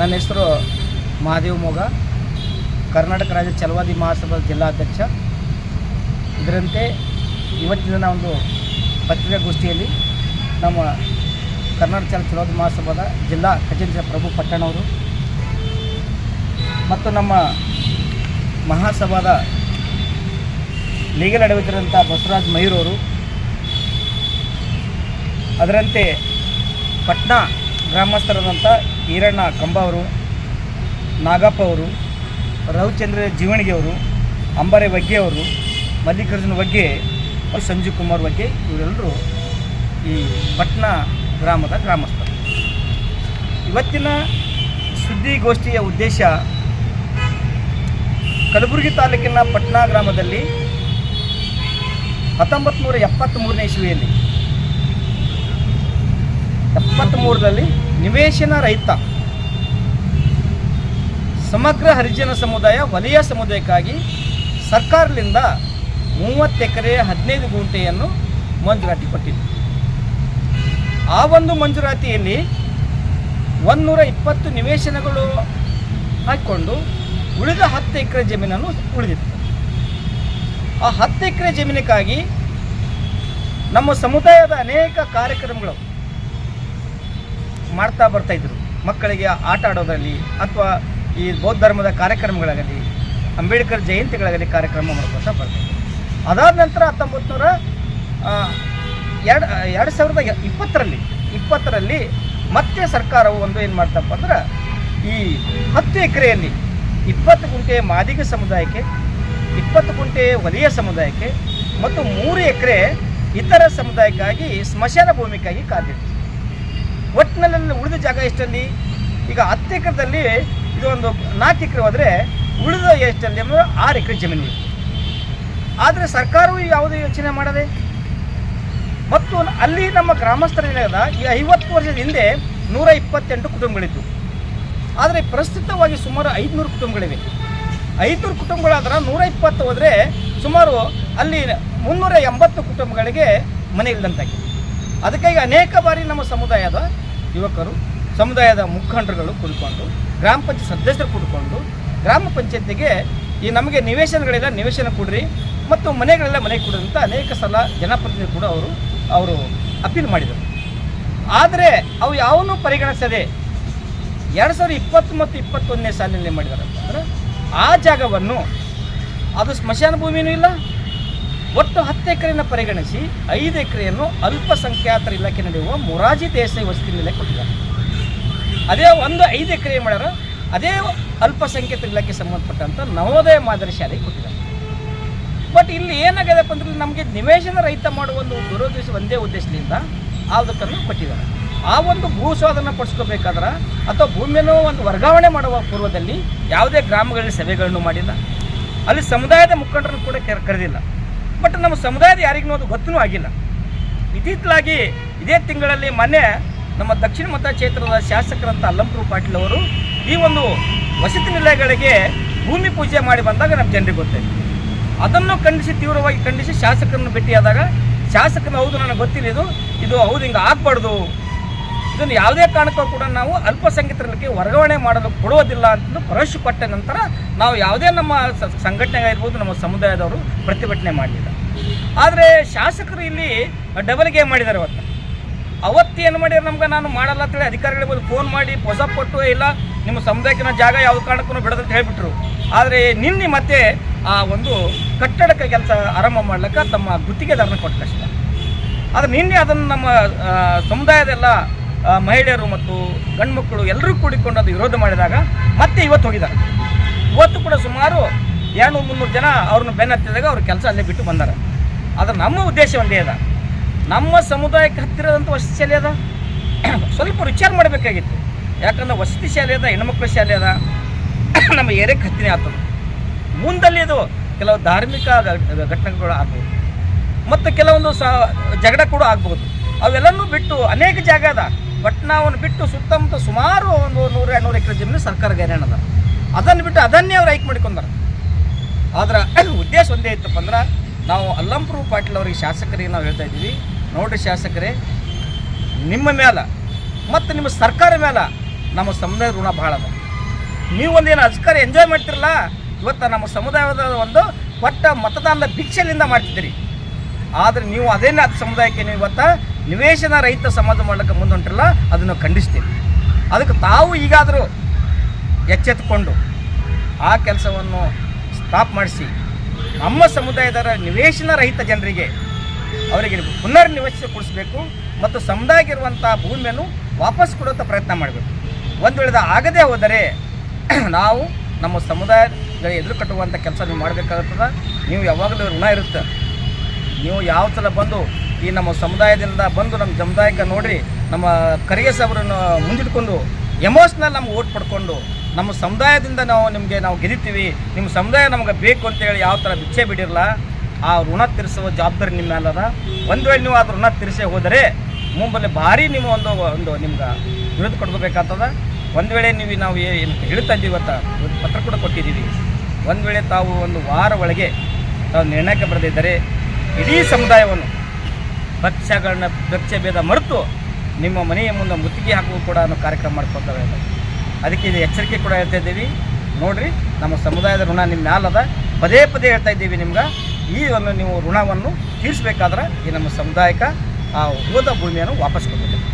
ನನ್ನ ಹೆಸರು ಮಹಾದೇವ್ ಮೊಗ. ಕರ್ನಾಟಕ ರಾಜ್ಯ ಚಲವಾದಿ ಮಹಾಸಭಾ ಜಿಲ್ಲಾಧ್ಯಕ್ಷ ಇದರಂತೆ ಇವತ್ತಿನ ಒಂದು ಪತ್ರಿಕಾಗೋಷ್ಠಿಯಲ್ಲಿ ನಮ್ಮ ಕರ್ನಾಟಕ ಛಲ ಚಲವಾದಿ ಮಹಾಸಭಾದ ಜಿಲ್ಲಾ ಕಚೇರಿ ಪ್ರಭು ಪಟ್ಟಣವರು ಮತ್ತು ನಮ್ಮ ಮಹಾಸಭಾದ ಲೀಗಲ್ ಅಡವಿತರಂಥ ಬಸವರಾಜ್ ಮಯೂರವರು ಅದರಂತೆ ಪಟ್ನಾ ಗ್ರಾಮಸ್ಥರಾದಂಥ ಈರಣ್ಣ ಕಂಬ ಅವರು, ನಾಗಪ್ಪ ಅವರು, ರವಿಚಂದ್ರ ಜೀವಣಿಗೆ ಅವರು, ಅಂಬಾರೆ ವಗ್ಗೆ ಅವರು, ಮಲ್ಲಿಕಾರ್ಜುನ ಬಗ್ಗೆ ಸಂಜೀವ್ ಕುಮಾರ್ ಬಗ್ಗೆ ಇವರೆಲ್ಲರೂ ಈ ಪಟ್ನ ಗ್ರಾಮದ ಗ್ರಾಮಸ್ಥರು. ಇವತ್ತಿನ ಸುದ್ದಿಗೋಷ್ಠಿಯ ಉದ್ದೇಶ, ಕಲಬುರಗಿ ತಾಲೂಕಿನ ಪಟ್ನಾ ಗ್ರಾಮದಲ್ಲಿ ಹತ್ತೊಂಬತ್ತು ನೂರ ಎಪ್ಪತ್ತ್ಮೂರನೇ ಇಸ್ವಿಯಲ್ಲಿ ಎಪ್ಪತ್ತ್ಮೂರರಲ್ಲಿ ನಿವೇಶನ ರಹಿತ. ಸಮಗ್ರ ಹರಿಜನ ಸಮುದಾಯ ವಲಯ ಸಮುದಾಯಕ್ಕಾಗಿ ಸರ್ಕಾರದಿಂದ ಮೂವತ್ತು ಎಕರೆ ಹದಿನೈದು ಗುಂಟೆಯನ್ನು ಮಂಜೂರಾತಿ ಕೊಟ್ಟಿದೆ. ಆ ಒಂದು ಮಂಜೂರಾತಿಯಲ್ಲಿ ಒಂದೂರ ಇಪ್ಪತ್ತು ನಿವೇಶನಗಳು ಹಾಕಿಕೊಂಡು ಉಳಿದ ಹತ್ತು ಎಕರೆ ಜಮೀನನ್ನು ಉಳಿದಿತ್ತು ಆ ಹತ್ತು ಎಕರೆ ಜಮೀನಿಗಾಗಿ ನಮ್ಮ ಸಮುದಾಯದ ಅನೇಕ ಕಾರ್ಯಕ್ರಮಗಳು ಮಾಡ್ತಾ ಬರ್ತಾ ಇದ್ರು. ಮಕ್ಕಳಿಗೆ ಆಟ ಆಡೋದ್ರಲ್ಲಿ ಅಥವಾ ಈ ಬೌದ್ಧ ಧರ್ಮದ ಕಾರ್ಯಕ್ರಮಗಳಾಗಲಿ, ಅಂಬೇಡ್ಕರ್ ಜಯಂತಿಗಳಾಗಲಿ ಕಾರ್ಯಕ್ರಮ ಮಾಡ್ಕೊತಾ ಬರ್ತಾ ಇದ್ರು. ಅದಾದ ನಂತರ ಹತ್ತೊಂಬತ್ತು ನೂರ ಎರಡು ಎರಡು ಸಾವಿರದ ಇಪ್ಪತ್ತರಲ್ಲಿ ಇಪ್ಪತ್ತರಲ್ಲಿ ಮತ್ತೆ ಸರ್ಕಾರವು ಒಂದು ಏನು ಮಾಡ್ತಪ್ಪ ಅಂದ್ರೆ ಈ ಹತ್ತು ಎಕರೆಯಲ್ಲಿ ಇಪ್ಪತ್ತು ಗುಂಟೆ ಮಾದಿಗ ಸಮುದಾಯಕ್ಕೆ, ಇಪ್ಪತ್ತು ಗುಂಟೆ ವಲಯ ಸಮುದಾಯಕ್ಕೆ ಮತ್ತು ಮೂರು ಎಕರೆ ಇತರ ಸಮುದಾಯಕ್ಕಾಗಿ ಸ್ಮಶಾನ ಭೂಮಿಗಾಗಿ ಕಾದಿತ್ತು. ಒಟ್ಟಿನಲ್ಲಿ ಉಳಿದ ಜಾಗ ಎಷ್ಟಲ್ಲಿ? ಈಗ ಹತ್ತು ಎಕರೆದಲ್ಲಿ ಇದೊಂದು ನಾಲ್ಕು ಎಕರೆ ಹೋದರೆ ಉಳಿದ ಎಷ್ಟಲ್ಲಿ ಅಂದರೆ ಆರು ಎಕರೆ ಜಮೀನು ಆದರೆ ಸರ್ಕಾರವು ಯಾವುದೇ ಯೋಚನೆ ಮಾಡದೆ? ಮತ್ತು ಅಲ್ಲಿ ನಮ್ಮ ಗ್ರಾಮಸ್ಥರೇನಾದ ಈ ಐವತ್ತು ವರ್ಷದ ಹಿಂದೆ ನೂರ ಇಪ್ಪತ್ತೆಂಟು ಕುಟುಂಬಗಳಿತ್ತು ಆದರೆ ಪ್ರಸ್ತುತವಾಗಿ ಸುಮಾರು ಐದುನೂರು ಕುಟುಂಬಗಳಿವೆ. ಐದುನೂರು ಕುಟುಂಬಗಳಾದ್ರೆ ನೂರ ಇಪ್ಪತ್ತು ಹೋದರೆ ಸುಮಾರು ಅಲ್ಲಿ ಮುನ್ನೂರ ಎಂಬತ್ತು ಕುಟುಂಬಗಳಿಗೆ ಮನೆ ಇಲ್ಲದಂತಾಗಿದೆ ಅದಕ್ಕಾಗಿ ಅನೇಕ ಬಾರಿ ನಮ್ಮ ಸಮುದಾಯದ ಯುವಕರು, ಸಮುದಾಯದ ಮುಖಂಡರುಗಳು ಕುಳಿತುಕೊಂಡು ಗ್ರಾಮ ಪಂಚಾಯತ್ ಸದಸ್ಯರು ಕೂಡಿಕೊಂಡು, ಗ್ರಾಮ ಪಂಚಾಯತಿಗೆ ಈ ನಮಗೆ ನಿವೇಶನಗಳೆಲ್ಲ, ನಿವೇಶನ ಕೊಡ್ರಿ ಮತ್ತು ಮನೆಗಳೆಲ್ಲ ಮನೆ ಕೊಡ್ರಿ ಅಂತ ಅನೇಕ ಸಲ ಜನಪ್ರತಿನಿಧಿ ಕೂಡ ಅವರು ಅವರು ಅಪೀಲ್ ಮಾಡಿದರು. ಆದರೆ ಅವು ಯಾವನ್ನೂ ಪರಿಗಣಿಸದೆ ಎರಡು ಸಾವಿರದ ಇಪ್ಪತ್ತು ಮತ್ತು ಇಪ್ಪತ್ತೊಂದನೇ ಸಾಲಿನಲ್ಲಿ ಮಾಡಿದ್ದಾರೆ. ಅಂತಂದರೆ ಆ ಜಾಗವನ್ನು, ಅದು ಸ್ಮಶಾನ ಭೂಮಿಯೂ ಇಲ್ಲ ಒಟ್ಟು ಹತ್ತು ಎಕರೆಯನ್ನು ಪರಿಗಣಿಸಿ ಐದು ಎಕರೆಯನ್ನು ಅಲ್ಪಸಂಖ್ಯಾತರ ಇಲಾಖೆ ನಡೆಯುವ ಮೊರಾಜಿ ದೇಸಾಯಿ ವಸತಿ ನಿಲಯ ಕೊಟ್ಟಿದ್ದಾರೆ ಅದೇ ಒಂದು ಐದು ಎಕರೆ ಮಾಡ್ಯಾರ ಅದೇ ಅಲ್ಪಸಂಖ್ಯಾತರ ಇಲಾಖೆ ಸಂಬಂಧಪಟ್ಟಂಥ ನವೋದಯ ಮಾದರಿ ಶಾಲೆಗೆ ಕೊಟ್ಟಿದ್ದಾರೆ ಬಟ್ ಇಲ್ಲಿ ಏನಾಗಿದೆಪ್ಪ ಅಂದ್ರೆ ನಮಗೆ ನಿವೇಶನ ರೈತ ಮಾಡುವ ಒಂದು ದುರುದ್ದೇಶ ಒಂದೇ ಉದ್ದೇಶದಿಂದ ಆದಕ್ಕನ್ನು ಕೊಟ್ಟಿದ್ದಾರೆ ಆ ಒಂದು ಭೂ ಸ್ವಾಧೀನ ಪಡಿಸ್ಕೋಬೇಕಾದ್ರೆ ಅಥವಾ ಭೂಮಿಯನ್ನು ಒಂದು ವರ್ಗಾವಣೆ ಮಾಡುವ ಪೂರ್ವದಲ್ಲಿ ಯಾವುದೇ ಗ್ರಾಮಗಳಲ್ಲಿ ಸಭೆಗಳನ್ನು ಮಾಡಿಲ್ಲ. ಅಲ್ಲಿ ಸಮುದಾಯದ ಮುಖಂಡರನ್ನು ಕೂಡ ಕರೆ- ಕರೆದಿಲ್ಲ. ಬಟ್ ನಮ್ಮ ಸಮುದಾಯದ ಯಾರಿಗೂ ಅದು ಗೊತ್ತೂ ಆಗಿಲ್ಲ. ಇತ್ತೀಚಲಾಗಿ ಇದೇ ತಿಂಗಳಲ್ಲಿ ಮೊನ್ನೆ ನಮ್ಮ ದಕ್ಷಿಣ ಮತಕ್ಷೇತ್ರದ ಶಾಸಕರಂತ ಅಲ್ಲಂಪುರ ಪಾಟೀಲ್ ಅವರು ಈ ಒಂದು ವಸತಿ ನಿಲಯಗಳಿಗೆ ಭೂಮಿ ಪೂಜೆ ಮಾಡಿ ಬಂದಾಗ ನಮ್ಮ ಜನರಿಗೆ ಗೊತ್ತೇ ಅದನ್ನು ಖಂಡಿಸಿ ತೀವ್ರವಾಗಿ ಖಂಡಿಸಿ ಶಾಸಕರನ್ನು ಭೇಟಿಯಾದಾಗ ಶಾಸಕನ ಹೌದು ನನಗೆ ಗೊತ್ತಿಲ್ಲ ಇದು. ಇದು ಹೌದು ಹಿಂಗೆ ಆಗಬಾರ್ದು. ಇದನ್ನು ಯಾವುದೇ ಕಾರಣಕ್ಕೂ ಕೂಡ ನಾವು ಅಲ್ಪಸಂಖ್ಯಾತರಲ್ಲಿ ವರ್ಗಾವಣೆ ಮಾಡಲು ಕೊಡುವುದಿಲ್ಲ ಅಂತಂದು ಭರವಸೆ ಕೊಟ್ಟ ನಂತರ ನಾವು ಯಾವುದೇ ನಮ್ಮ ಸಂಘಟನೆ ಇರ್ಬೋದು ನಮ್ಮ ಸಮುದಾಯದವರು ಪ್ರತಿಭಟನೆ ಮಾಡಲಿಲ್ಲ ಆದರೆ ಶಾಸಕರು ಇಲ್ಲಿ ಡಬಲ್ ಗೇಮ್ ಮಾಡಿದ್ದಾರೆ ಅವತ್ತು. ಅವತ್ತು ಏನು ಮಾಡಿದ್ರೆ ನಮ್ಗೆ ನಾನು ಮಾಡಲ್ಲ ಅಂತೇಳಿ ಅಧಿಕಾರಿಗಳ ಬಂದು ಫೋನ್ ಮಾಡಿ ಹೊಸ ಕೊಟ್ಟು, ಇಲ್ಲ, ನಿಮ್ಮ ಸಮುದಾಯಕ್ಕಿನ ಜಾಗ ಯಾವ ಕಾರಣಕ್ಕೂ ಬಿಡದಂತ ಹೇಳಿಬಿಟ್ರು. ಆದರೆ ನಿನ್ನೆ ಮತ್ತೆ ಆ ಒಂದು ಕಟ್ಟಡಕ್ಕೆ ಕೆಲಸ ಆರಂಭ ಮಾಡ್ಲಿಕ್ಕೆ ತಮ್ಮ ಗುತ್ತಿಗೆದಾರನ ಕೊಟ್ಟ ಕಷ್ಟ. ಆದರೆ ನಿನ್ನೆ ಅದನ್ನು ನಮ್ಮ ಸಮುದಾಯದೆಲ್ಲ ಮಹಿಳೆಯರು ಮತ್ತು ಗಂಡುಮಕ್ಕಳು ಎಲ್ಲರೂ ಕೂಡಿಕೊಂಡು ಅದು ವಿರೋಧ ಮಾಡಿದಾಗ ಮತ್ತೆ ಇವತ್ತು ಹೋಗಿದ್ದಾರೆ. ಇವತ್ತು ಕೂಡ ಸುಮಾರು ಎರಡು ಮುನ್ನೂರು ಜನ ಅವ್ರನ್ನ ಬೆನ್ನತ್ತಿದಾಗ ಅವ್ರ ಕೆಲಸ ಅಲ್ಲೇ ಬಿಟ್ಟು ಬಂದಾರೆ. ಆದರೆ ನಮ್ಮ ಉದ್ದೇಶ ಒಂದೇ ಅದ. ನಮ್ಮ ಸಮುದಾಯಕ್ಕೆ ಹತ್ತಿರದಂಥ ವಸತಿ ಶಾಲೆ ಅದ. ಸ್ವಲ್ಪ ವಿಚಾರ ಮಾಡಬೇಕಾಗಿತ್ತು. ಯಾಕಂದ್ರೆ ವಸತಿ ಶಾಲೆ ಅದ, ಹೆಣ್ಮಕ್ಳ ಶಾಲೆ ಅದ. ನಮ್ಮ ಏರಿಯಾಕ್ಕೆ ಹತ್ತಿನೇ ಆಗ್ತದೆ. ಮುಂದಲ್ಲಿ ಇದು ಕೆಲವು ಧಾರ್ಮಿಕ ಘಟನೆಗಳು ಆಗ್ಬೋದು. ಮತ್ತು ಕೆಲವೊಂದು ಸ, ಜಗಳ ಕೂಡ ಆಗ್ಬೋದು. ಅವೆಲ್ಲನೂ ಬಿಟ್ಟು ಅನೇಕ ಜಾಗ ಅದ. ಪಟ್ನಾವನ್ನು ಬಿಟ್ಟು ಸುತ್ತಮುತ್ತ ಸುಮಾರು ಒಂದು ನೂರ, ಎರಡುನೂರು ಎಕರೆ ಜಮೀನು ಸರ್ಕಾರ ಗೈರಾಣ ಅದ. ಅದನ್ನು ಬಿಟ್ಟು ಅದನ್ನೇ ಅವ್ರು ಐಕ್ ಮಾಡಿಕೊಂಡಾರ. ಆದ್ರೆ ಉದ್ದೇಶ ಒಂದೇ ಇತ್ತಪ್ಪ ಅಂದ್ರೆ ನಾವು ಅಲ್ಲಂಪುರ ಪಾಟೀಲ್ ಅವರಿಗೆ ಶಾಸಕರಿಗೆ ನಾವು ಹೇಳ್ತಾ ಇದ್ದೀವಿ ನೋಡ್ರಿ ಶಾಸಕರೇ, ನಿಮ್ಮ ಮೇಲೆ ಮತ್ತು ನಿಮ್ಮ ಸರ್ಕಾರ ಮೇಲೆ ನಮ್ಮ ಸಮುದಾಯದ ಋಣ ಭಾಳ ಅದ. ನೀವು ಒಂದೇನು ಅಧಿಕಾರ ಎಂಜಾಯ್ ಮಾಡ್ತಿರಲ್ಲ, ಇವತ್ತು ನಮ್ಮ ಸಮುದಾಯದ ಒಂದು ಕೊಟ್ಟ ಮತದಾನದ ಭಿಕ್ಷೆಯಿಂದ ಮಾಡ್ತಿದ್ದೀರಿ. ಆದರೆ ನೀವು ಅದೇನೇ ಅದು ಸಮುದಾಯಕ್ಕೆ ನೀವು ಇವತ್ತು ನಿವೇಶನ ರಹಿತ ಸಮಾಜ ಮಾಡಲಿಕ್ಕೆ ಮುಂದುಂಟಿರಲ್ಲ ಅದನ್ನು ಖಂಡಿಸ್ತೀವಿ. ಅದಕ್ಕೆ ತಾವು ಈಗಾದರೂ ಎಚ್ಚೆತ್ತುಕೊಂಡು ಆ ಕೆಲಸವನ್ನು ಸ್ಟಾಪ್ ಮಾಡಿಸಿ, ನಮ್ಮ ಸಮುದಾಯದ ನಿವೇಶನ ರಹಿತ ಜನರಿಗೆ ಅವರಿಗೆ ಪುನರ್ ನಿವೇಶನ ಕೊಡಿಸ್ಬೇಕು ಮತ್ತು ಸಮುದಾಯಿರುವಂಥ ಭೂಮಿಯನ್ನು ವಾಪಸ್ ಕೊಡುವಂಥ ಪ್ರಯತ್ನ ಮಾಡಬೇಕು. ಒಂದು ವೇಳೆದ ಆಗದೇ ಹೋದರೆ ನಾವು ನಮ್ಮ ಸಮುದಾಯಗಳ ಎದುರು ಕಟ್ಟುವಂಥ ಕೆಲಸ ನೀವು ಮಾಡಬೇಕಾಗುತ್ತದೆ ನೀವು ಯಾವಾಗಲೂ ಋಣ ಇರುತ್ತೆ. ನೀವು ಯಾವ ಸಲ ಬಂದು ಈ ನಮ್ಮ ಸಮುದಾಯದಿಂದ ಬಂದು ನಮ್ಮ ಸಮುದಾಯಕ್ಕೆ ನೋಡಿ ನಮ್ಮ ಖರ್ಗೆ ಸಾಬ್ರನ್ನು ಮುಂದಿಟ್ಕೊಂಡು ಎಮೋಷ್ನಲ್ ನಮ್ಗೆ ಓಟ್ ಪಡ್ಕೊಂಡು ನಮ್ಮ ಸಮುದಾಯದಿಂದ ನಾವು ನಿಮಗೆ ನಾವು ಗೆದಿತೀವಿ ನಿಮ್ಮ ಸಮುದಾಯ ನಮ್ಗೆ ಬೇಕು ಅಂತೇಳಿ ಯಾವ ಥರ ಬಿಚ್ಚೆ ಬಿಡಿರಲ್ಲ ಆ ಋಣ ತೀರಿಸುವ ಜವಾಬ್ದಾರಿ ನಿಮ್ಮ ಮೇಲದ ಒಂದು ವೇಳೆ ನೀವು ಅದು ಋಣ ತೀರಿಸೇ ಹೋದರೆ ಮುಂಬಲ್ಲಿ ಭಾರಿ ನೀವು ಒಂದು ಒಂದು ನಿಮ್ಗೆ ವಿರೋಧ ಕೊಡ್ಕೋಬೇಕಾಗ್ತದ ಒಂದು ವೇಳೆ ನೀವು ನಾವು ಏನು ಹೇಳ್ತಾ ಇದ್ದೀವಿ ಅಂತ ಪತ್ರ ಕೂಡ ಕೊಟ್ಟಿದ್ದೀವಿ. ಒಂದು ವೇಳೆ ತಾವು ಒಂದು ವಾರ ಒಳಗೆ ತಾವು ನಿರ್ಣಯಕ್ಕೆ ಬರೆದಿದ್ದರೆ ಇಡೀ ಸಮುದಾಯವನ್ನು ಪಕ್ಷಗಳನ್ನ ಪಕ್ಷ ಭೇದ ಮರೆತು ನಿಮ್ಮ ಮನೆಯ ಮುಂದೆ ಮುತ್ತಿಗೆ ಹಾಕುವ ಕೂಡ ಅನ್ನೋ ಕಾರ್ಯಕ್ರಮ ಮಾಡ್ಕೊತಾರೆ ಅದಕ್ಕೆ ಇದು ಎಚ್ಚರಿಕೆ ಕೂಡ ಹೇಳ್ತಾ ಇದ್ದೀವಿ. ನೋಡ್ರಿ, ನಮ್ಮ ಸಮುದಾಯದ ಋಣ ನಿಮ್ಮ ಮ್ಯಾಲದ ಪದೇ ಪದೇ ಹೇಳ್ತಾ ಇದ್ದೀವಿ ನಿಮ್ಗೆ. ಈ ಒಂದು ನೀವು ಋಣವನ್ನು ತೀರಿಸಬೇಕಾದ್ರೆ ಈ ನಮ್ಮ ಸಮುದಾಯಕ್ಕೆ ಆ ಹೋದ ಭೂಮಿಯನ್ನು ವಾಪಸ್ ಕೊಡಬೇಕು.